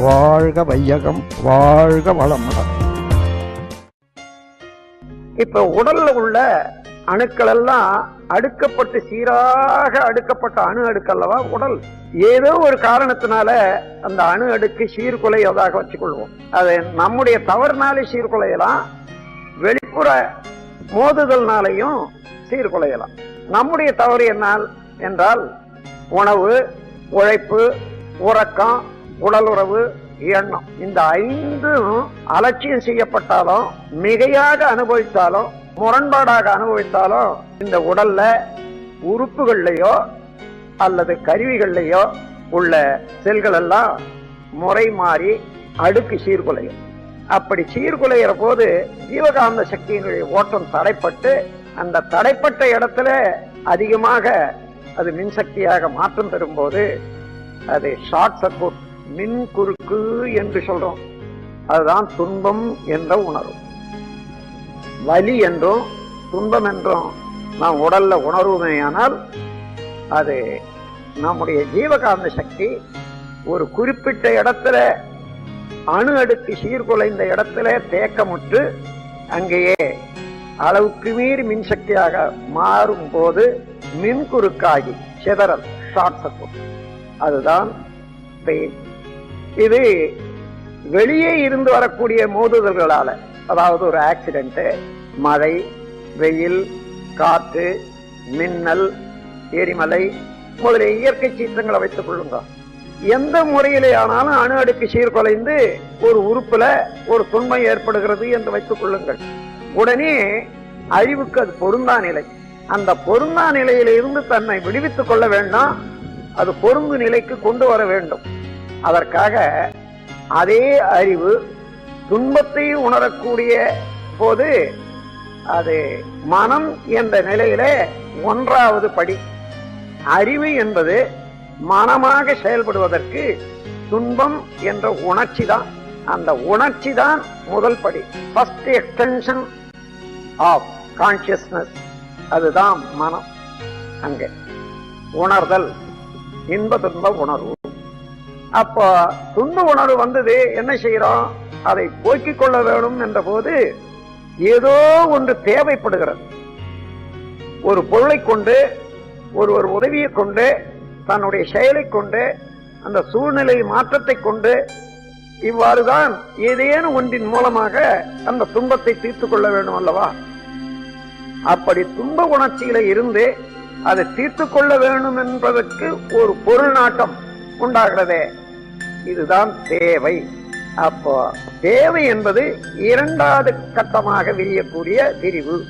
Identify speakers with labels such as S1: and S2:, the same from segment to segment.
S1: வாழ்க வையகம் வாழ்க வளமுடன்
S2: இப்ப உடல்ல உள்ள அணுக்கள் எல்லாம் அடுக்கப்பட்டு சீராக அடுக்கப்பட்ட அணு அடுக்கு அல்லவா உடல். ஏதோ ஒரு காரணத்தினால அந்த அணு அடுக்கு சீர்குலையதாக வச்சுக்கொள்வோம். அது நம்முடைய தவறுனாலே சீர்குலையலாம் வெளிப்புற மோதுதல்னாலையும் சீர்குலையலாம். நம்முடைய தவறு என்னால் என்றால் உணவு உழைப்பு உறக்கம் உடலுறவு எண்ணம். இந்த ஐந்தும் அலட்சியம் செய்யப்பட்டாலும் மிகையாக அனுபவித்தாலும் முரண்பாடாக அனுபவித்தாலும் இந்த உடல்ல உறுப்புகள்லையோ அல்லது கருவிகள்லையோ உள்ள செல்கள் எல்லாம் முறை மாறி அடுக்கு சீர்குலையும். அப்படி சீர்குலைகிற போது ஜீவகாந்த சக்தியினுடைய ஓட்டம் தடைப்பட்டு அந்த தடைப்பட்ட இடத்துல அதிகமாக அது மின்சக்தியாக மாற்றம் பெறும்போது அது ஷார்ட் சர்க்கூட் மின் குறுக்கு என்று சொல்றோம். அதுதான் துன்பம் என்ற உணர்வு. வலி என்றும் துன்பம் என்றும் நாம் உடல்ல உணர்வுமையானால் அது நம்முடைய ஜீவகாந்த சக்தி ஒரு குறிப்பிட்ட இடத்துல அணு அடுக்கு சீர்குலைந்த இடத்துல தேக்கமுற்று அங்கேயே அளவுக்கு மீறி மின்சக்தியாக மாறும் போது மின் குறுக்காகி சிதறல் ஷார்ட் அதுதான் பெயின். இது வெளியே இருந்து வரக்கூடிய மோதுதல்களால அதாவது ஒரு ஆக்சிடென்ட் மழை வெயில் காற்று மின்னல் எரிமலை முதலிய இயற்கை சீற்றங்களை வைத்துக் கொள்ளுங்க. எந்த முறையிலே ஆனாலும் அணு அடுக்கு சீர்குலைந்து ஒரு உறுப்புல ஒரு துன்பம் ஏற்படுகிறது என்று வைத்துக் கொள்ளுங்கள். உடனே அழிவுக்கு அது பொருந்தா நிலை. அந்த பொருந்தா நிலையிலிருந்து தன்னை விடுவித்துக் கொள்ள வேண்டாம். அது பொருந்து நிலைக்கு கொண்டு வர வேண்டும். அதற்காக அதே அறிவு துன்பத்தை உணரக்கூடிய போது அது மனம் என்ற நிலையில ஒன்றாவது படி. அறிவு என்பது மனமாக செயல்படுவதற்கு துன்பம் என்ற உணர்ச்சி தான். அந்த உணர்ச்சி தான் முதல் படி. ஃபர்ஸ்ட் எக்ஸ்டென்ஷன் ஆஃப் கான்சியஸ்னஸ் அதுதான் மனம். அங்கே உணர்தல். இன்ப துன்ப உணர்வு. அப்போ துன்ப உணர்வு வந்தது என்ன செய்யறோம் அதை போக்கிக் கொள்ள வேண்டும் என்ற போது ஏதோ ஒன்று தேவைப்படுகிறது. ஒரு பொருளை கொண்டு ஒருவர் உதவியை கொண்டு தன்னுடைய செயலை கொண்டு அந்த சூழ்நிலை மாற்றத்தை கொண்டு இவ்வாறுதான் ஏதேனும் ஒன்றின் மூலமாக அந்த துன்பத்தை தீர்த்து கொள்ள வேண்டும் அல்லவா? அப்படி துன்ப உணர்ச்சியில இருந்து அதை தீர்த்து கொள்ள வேண்டும் என்பதற்கு ஒரு பொருள் நாட்டம் உண்டாகிறதே. இதுதான் தேவை. அப்போ தேவை என்பது இரண்டாவது கட்டமாக விரியக்கூடிய விரிவு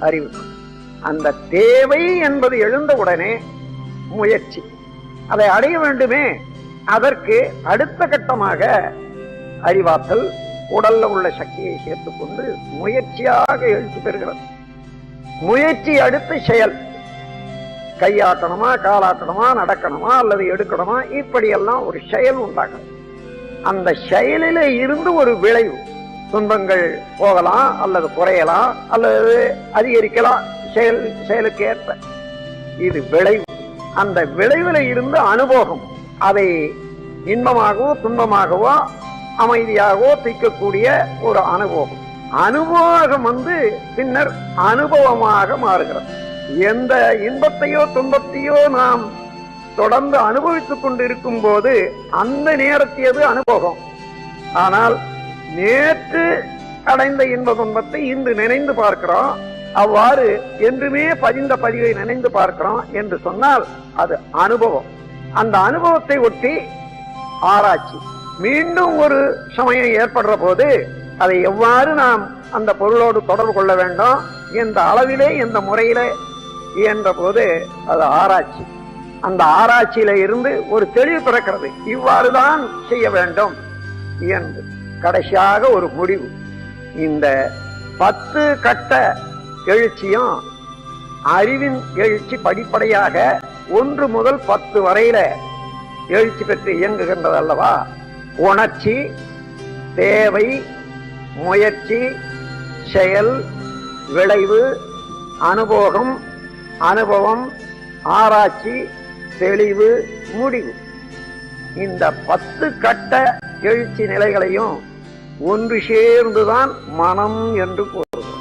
S2: அறிவு. அந்த தேவை என்பது எழுந்தவுடனே முயற்சி. அதை அடைய வேண்டுமே. அதற்கு அடுத்த கட்டமாக அறிவாற்றல் உடல்ல உள்ள சக்தியை சேர்த்துக்கொண்டு முயற்சியாக எழுத்து பெறுகிறது. முயற்சி அடுத்து செயல். கையாட்டணுமா காலாட்டணுமா நடக்கணுமா அல்லது எடுக்கணுமா இப்படியெல்லாம் ஒரு செயல் உண்டாகும். அந்த செயலில இருந்து ஒரு விளைவு. துன்பங்கள் போகலாம் அல்லது குறையலாம் அல்லது அதிகரிக்கலாம் செயல் செயலுக்கு ஏற்ப இது விளைவு. அந்த விளைவுல இருந்து அனுபவம். அதை இன்பமாகவோ துன்பமாகவோ அமைதியாகவோ திக்கக்கூடிய ஒரு அனுபவம். அனுபவம் வந்து பின்னர் அனுபவமாக மாறுகிறது. எந்த இன்பத்தையோ துன்பத்தையோ நாம் தொடர்ந்து அனுபவித்துக் கொண்டிருக்கும் போது அந்த நேரத்தியது அனுபவம். ஆனால் நேற்று அடைந்த இன்ப துன்பத்தை இன்று நினைந்து பார்க்கிறோம். அவ்வாறு என்றுமே பதிந்த பதிவை நினைந்து பார்க்கிறோம் என்று சொன்னால் அது அனுபவம். அந்த அனுபவத்தை ஒட்டி ஆராய்ச்சி. மீண்டும் ஒரு சமயம் ஏற்படுற போது அதை எவ்வாறு நாம் அந்த பொருளோடு தொடர்பு கொள்ள வேண்டும்? எந்த அளவிலே எந்த முறையிலே என்ற போது அது ஆராய்ச்சி. அந்த ஆராய்ச்சியில இருந்து ஒரு தெளிவு பிறக்கிறது. இவ்வாறுதான் செய்ய வேண்டும் என்று. கடைசியாக ஒரு முடிவு. இந்த பத்து கட்ட எழுச்சியும் அறிவின் எழுச்சி படிப்படியாக ஒன்று முதல் பத்து வரையில எழுச்சி பெற்று இயங்குகின்றது அல்லவா உணர்ச்சி தேவை முயற்சி செயல் விளைவு அனுபவம் அனுபவம் ஆராய்ச்சி தெளிவு முடிவு. இந்த பத்து கட்ட எழுச்சி நிலைகளையும் ஒன்று சேர்ந்துதான் மனம் என்று கூறுகிறோம்